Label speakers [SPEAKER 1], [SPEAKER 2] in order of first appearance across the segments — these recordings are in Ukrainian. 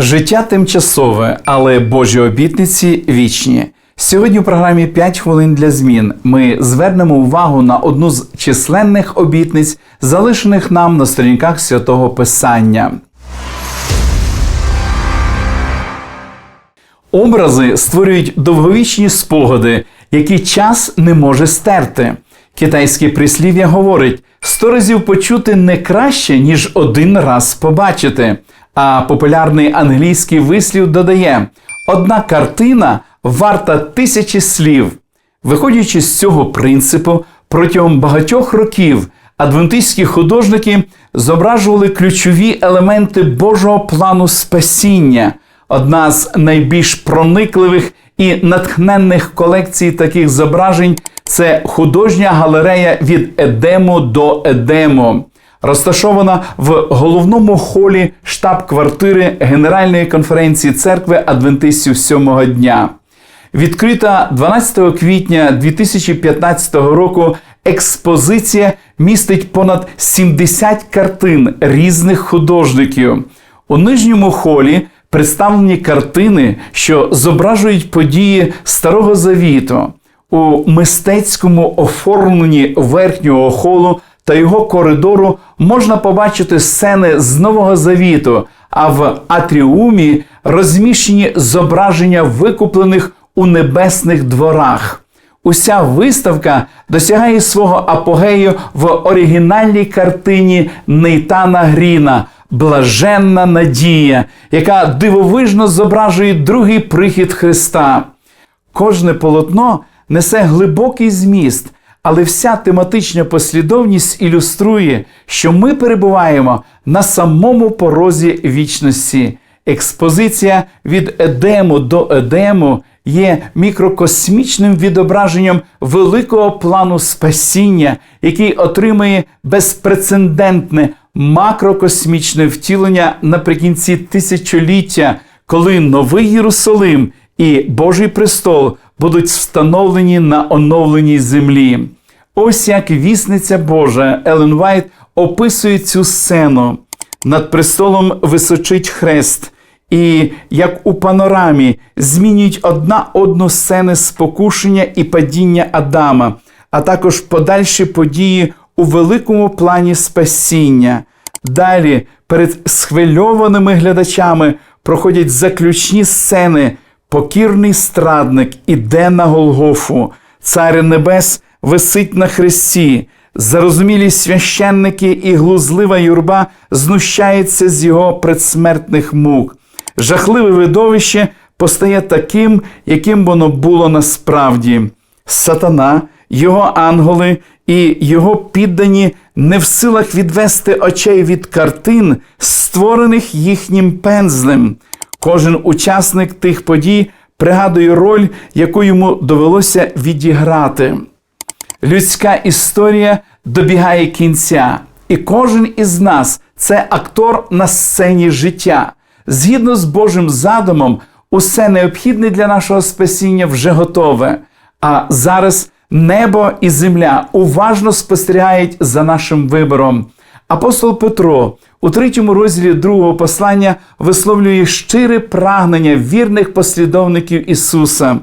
[SPEAKER 1] Життя тимчасове, але Божі обітниці вічні. Сьогодні у програмі «5 хвилин для змін ми звернемо увагу на одну з численних обітниць, залишених нам на сторінках святого Писання. Образи створюють довговічні спогади, які час не може стерти. Китайське прислів'я говорить: сто разів почути не краще, ніж один раз побачити. А популярний англійський вислів додає: одна картина варта тисячі слів. Виходячи з цього принципу, протягом багатьох років адвентистські художники зображували ключові елементи Божого плану спасіння. Одна з найбільш проникливих і натхненних колекцій таких зображень це художня галерея від Едему до Едему, розташована в головному холі штаб-квартири Генеральної конференції церкви Адвентистів сьомого дня. Відкрита 12 квітня 2015 року експозиція містить понад 70 картин різних художників. У нижньому холі представлені картини, що зображують події Старого Завіту. У мистецькому оформленні верхнього холу та його коридору можна побачити сцени з Нового Завіту, а в атріумі розміщені зображення викуплених у небесних дворах. Уся виставка досягає свого апогею в оригінальній картині Нейтана Гріна Блаженна надія, яка дивовижно зображує другий прихід Христа. Кожне полотно несе глибокий зміст, але вся тематична послідовність ілюструє, що ми перебуваємо на самому порозі вічності. Експозиція від Едему до Едему є мікрокосмічним відображенням великого плану спасіння, який отримує безпрецедентне макрокосмічне втілення наприкінці тисячоліття, коли новий Єрусалим і Божий престол будуть встановлені на оновленій землі. Ось як вісниця Божа Елен Вайт описує цю сцену. Над престолом височить хрест, і як у панорамі змінюють одна одну сцени спокушення і падіння Адама, а також подальші події у великому плані спасіння. Далі перед схвильованими глядачами проходять заключні сцени. Покірний страдник іде на Голгофу, цар небес висить на хресті. Зарозумілі священники і глузлива юрба знущаються з його предсмертних мук. Жахливе видовище постає таким, яким воно було насправді. Сатана, його ангели і його піддані не в силах відвести очей від картин, створених їхнім пензлем. Кожен учасник тих подій пригадує роль, яку йому довелося відіграти. Людська історія добігає кінця, і кожен із нас це актор на сцені життя. Згідно з Божим задумом, усе необхідне для нашого спасіння вже готове. А зараз небо і земля уважно спостерігають за нашим вибором. Апостол Петро у третьому розділі другого послання висловлює щире прагнення вірних послідовників Ісуса.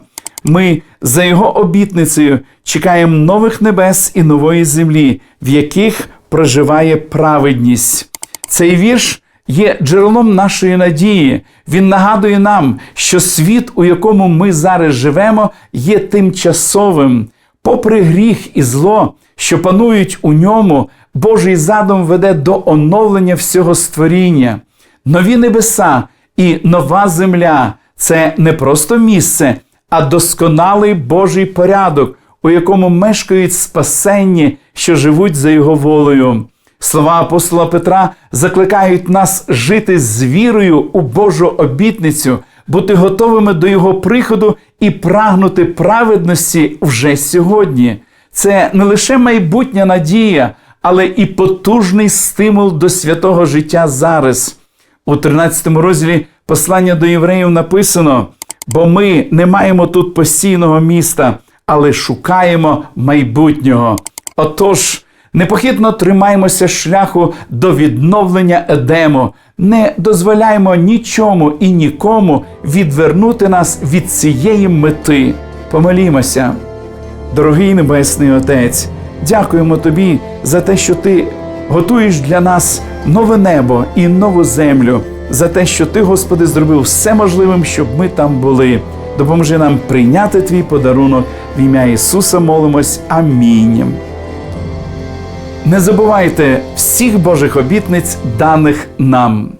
[SPEAKER 1] Ми за Його обітницею чекаємо нових небес і нової землі, в яких проживає праведність. Цей вірш є джерелом нашої надії. Він нагадує нам, що світ, у якому ми зараз живемо, є тимчасовим. Попри гріх і зло, що панують у ньому, Божий задум веде до оновлення всього створіння. Нові небеса і нова земля це не просто місце, а досконалий Божий порядок, у якому мешкають спасенні, що живуть за його волею. Слова апостола Петра закликають нас жити з вірою у Божу обітницю, бути готовими до Його приходу і прагнути праведності вже сьогодні. Це не лише майбутня надія, але і потужний стимул до святого життя зараз. У 13 розділі послання до євреїв написано: бо ми не маємо тут постійного міста, але шукаємо майбутнього. Отож, непохитно тримаємося шляху до відновлення Едему, Не дозволяймо нічому і нікому відвернути нас від цієї мети. Помолімося. Дорогий Небесний Отець, дякуємо Тобі за те, що Ти готуєш для нас нове небо і нову землю, за те, що Ти, Господи, зробив все можливим, щоб ми там були. Допоможи нам прийняти Твій подарунок в ім'я Ісуса молимось. Амінь. Не забувайте всіх Божих обітниць, даних нам.